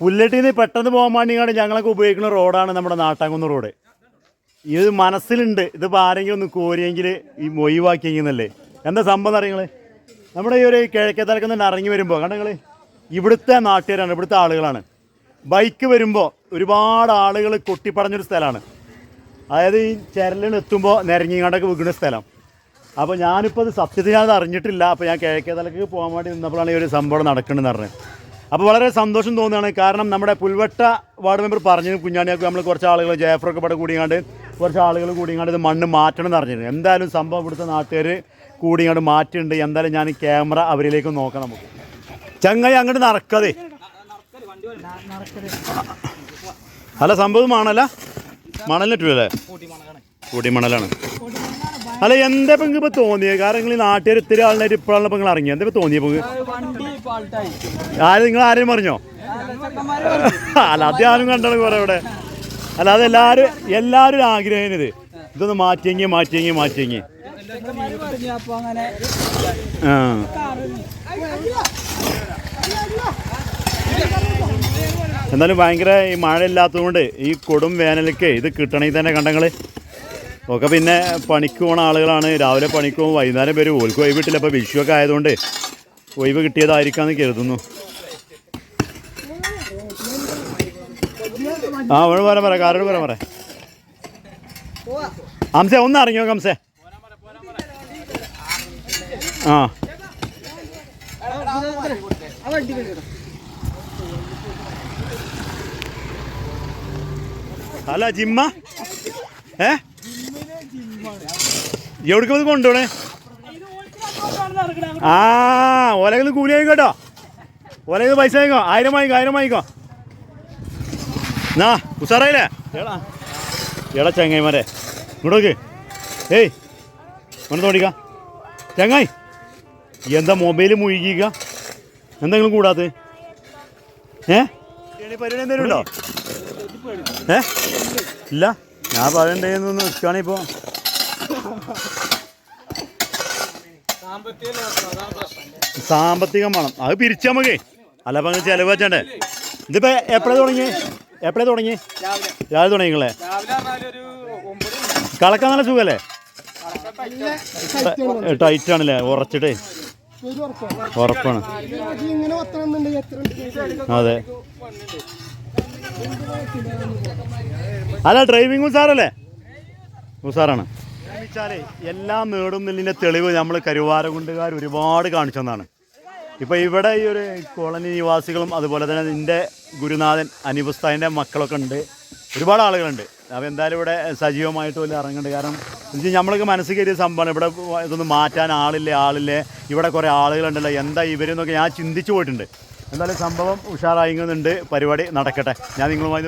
പുല്ലട്ടിൽ നിന്ന് പെട്ടെന്ന് പോകാൻ വേണ്ടിയാണ് ഞങ്ങളൊക്കെ ഉപയോഗിക്കുന്ന റോഡാണ് നമ്മുടെ നാട്ടാങ്കുന്ന് റോഡ്. ഇത് മനസ്സിലുണ്ട്. ഇതിപ്പോൾ ആരെങ്കിലും ഒന്ന് കോരിയെങ്കിൽ ഈ ഒഴിവാക്കിയെങ്കിന്നല്ലേ? എന്താ സംഭവം അറിയങ്ങൾ നമ്മുടെ ഈ ഒരു കിഴക്കേ തലക്കുന്ന് ഇറങ്ങി വരുമ്പോൾ കണ്ടങ്ങൾ ഇവിടുത്തെ നാട്ടുകാരാണ് ഇവിടുത്തെ ആളുകളാണ്. ബൈക്ക് വരുമ്പോൾ ഒരുപാട് ആളുകൾ കൊട്ടിപ്പടഞ്ഞൊരു സ്ഥലമാണ്. അതായത് ഈ ചരലിന് എത്തുമ്പോൾ നിരങ്ങിങ്ങാണ്ടൊക്കെ വിൽക്കുന്ന സ്ഥലം. അപ്പോൾ ഞാനിപ്പോൾ അത് സത്യത്തിൽ ഞാനത് അറിഞ്ഞിട്ടില്ല. അപ്പോൾ ഞാൻ കിഴക്കേ തലക്ക് പോകാൻ വേണ്ടി നിന്നപ്പോഴാണ് ഈ ഒരു സംഭവം നടക്കണമെന്ന് പറഞ്ഞത്. അപ്പോൾ വളരെ സന്തോഷം തോന്നുകയാണ്. കാരണം നമ്മുടെ പുൽവട്ട വാർഡ് മെമ്പർ പറഞ്ഞു കുഞ്ഞാണിയൊക്കെ നമ്മൾ കുറച്ച് ആളുകൾ ജയഫറൊക്കെ ഇവിടെ കൂടിയാണ്ട് കുറച്ച് ആളുകൾ കൂടിയാണ്ട് ഇത് മണ്ണ് മാറ്റണം എന്ന് പറഞ്ഞിരുന്നു. എന്തായാലും സംഭവം ഇവിടുത്തെ നാട്ടുകാർ കൂടിയാണ്ട് മാറ്റിയിട്ടുണ്ട്. എന്തായാലും ഞാൻ ക്യാമറ അവരിലേക്ക് നോക്കാം നമുക്ക്. ചങ്ങായി അങ്ങോട്ട് നടക്കാതെ. അല്ല സംഭവം മണല? മണലിട്ടില്ലേ കൂട്ടിമണലാണ്. അല്ല എന്താ പെങ്ക് ഇപ്പൊ തോന്നിയത് കാരണം നാട്ടുകാർ ഇത്തിരി ആളിനായിട്ട് ഇപ്പോഴാണ് ഇപ്പൊ നിങ്ങൾ ഇറങ്ങിയത് എന്താ ഇപ്പൊ തോന്നിയ ആര് നിങ്ങൾ ആരെയും പറഞ്ഞോ? അല്ല അത് ഞാനും കണ്ടാണ് കുറെ ഇവിടെ. അല്ലാതെ എല്ലാരും എല്ലാരും ആഗ്രഹിക്കുന്നത് ആഗ്രഹം ഇത്. ഇതൊന്ന് പറഞ്ഞു അപ്പൊ അങ്ങനെ ആ. എന്നാലും ഭയങ്കര ഈ മഴ ഇല്ലാത്തതുകൊണ്ട് ഈ കൊടും വേനലൊക്കെ ഇത് കിട്ടണമെങ്കിൽ തന്നെ കണ്ടങ്ങൾ ഒക്കെ പിന്നെ പണിക്ക് പോണ ആളുകളാണ്. രാവിലെ പണിക്ക് പോകും വൈകുന്നേരം വരും. ഓൽക്ക് ഒഴിവ് കിട്ടില്ല. അപ്പോൾ വിഷുവൊക്കെ ആയതുകൊണ്ട് ഒഴിവ് കിട്ടിയതായിരിക്കാന്ന് കരുതുന്നു. ആ അവൾ പറ പറ കാരോട് പറ പറ. ഹംസേ ഒന്ന് ഇറങ്ങിയോ ഹംസേ ആ. അല്ല ജിമ്മ? ഏ? എവിടേക്ക് ഇത് കൊണ്ടുപോണേ? ആ ഓലകളിൽ കൂലി ആയിക്കോട്ടോ ഓലകൾ പൈസ ആയിക്കോ ആയിരം വാങ്ങിക്കോ ആയിരം വാങ്ങിക്കോ. എന്നാ ഉസാറായില്ലേ? എടാ എടാ ചങ്ങായിമാരെ. ഇങ്ങോട്ടോക്ക് ഏയ് ഒന്ന് തോടിക്ക ചങ്ങായി എന്താ മൊബൈൽ മുഴുകിക്ക? എന്തെങ്കിലും കൂടാത്ത? ഏ? പരിപാടി എന്തെങ്കിലും ഉണ്ടോ? ഏ? ഇല്ല. ഞാൻ പറയണ്ടേന്ന് നിൽക്കുകയാണ് ഇപ്പോൾ സാമ്പത്തികം വേണം അത് പിരിച്ചാൽ നമുക്ക്. അല്ല അപ്പം ചിലവ് വെച്ചണ്ടേ. ഇതിപ്പോ എപ്പോഴേ തുടങ്ങി എപ്പോഴേ തുടങ്ങി രാവിലെ. തുടങ്ങിങ്ങളെ കളക്കാൻ നല്ല സുഖല്ലേ? ടൈറ്റ് ആണല്ലേ? ഉറച്ചിട്ടേ. ഉറപ്പാണ്. അതെ. അല്ല ഡ്രൈവിംഗ് ഉസാറല്ലേ? ഉസാറാണ്. വെച്ചാലേ എല്ലാം നേടുന്നതിന്റെ തെളിവ് നമ്മൾ കരുവാരകുണ്ടുകാർ ഒരുപാട് കാണിച്ചെന്നാണ് ഇപ്പോൾ ഇവിടെ ഈ ഒരു കോളനി നിവാസികളും അതുപോലെ തന്നെ നിന്റെ ഗുരുനാഥൻ അനിപുസ്താദിന്റെ മക്കളൊക്കെ ഉണ്ട്. ഒരുപാട് ആളുകളുണ്ട്. അപ്പോൾ എന്തായാലും ഇവിടെ സജീവമായിട്ട് വല്ല ഇറങ്ങുന്നുണ്ട്. കാരണം നമ്മൾക്ക് മനസ്സിൽ കയറിയ സംഭവമാണ്. ഇവിടെ ഇതൊന്നും മാറ്റാൻ ആളില്ലേ ആളില്ലേ? ഇവിടെ കുറേ ആളുകളുണ്ടല്ലോ. എന്താ ഇവരെന്നൊക്കെ ഞാൻ ചിന്തിച്ചു പോയിട്ടുണ്ട്. എന്തായാലും സംഭവം ഉഷാറായിങ്ങുന്നുണ്ട് പരിപാടി നടക്കട്ടെ. ഞാൻ നിങ്ങളുമായി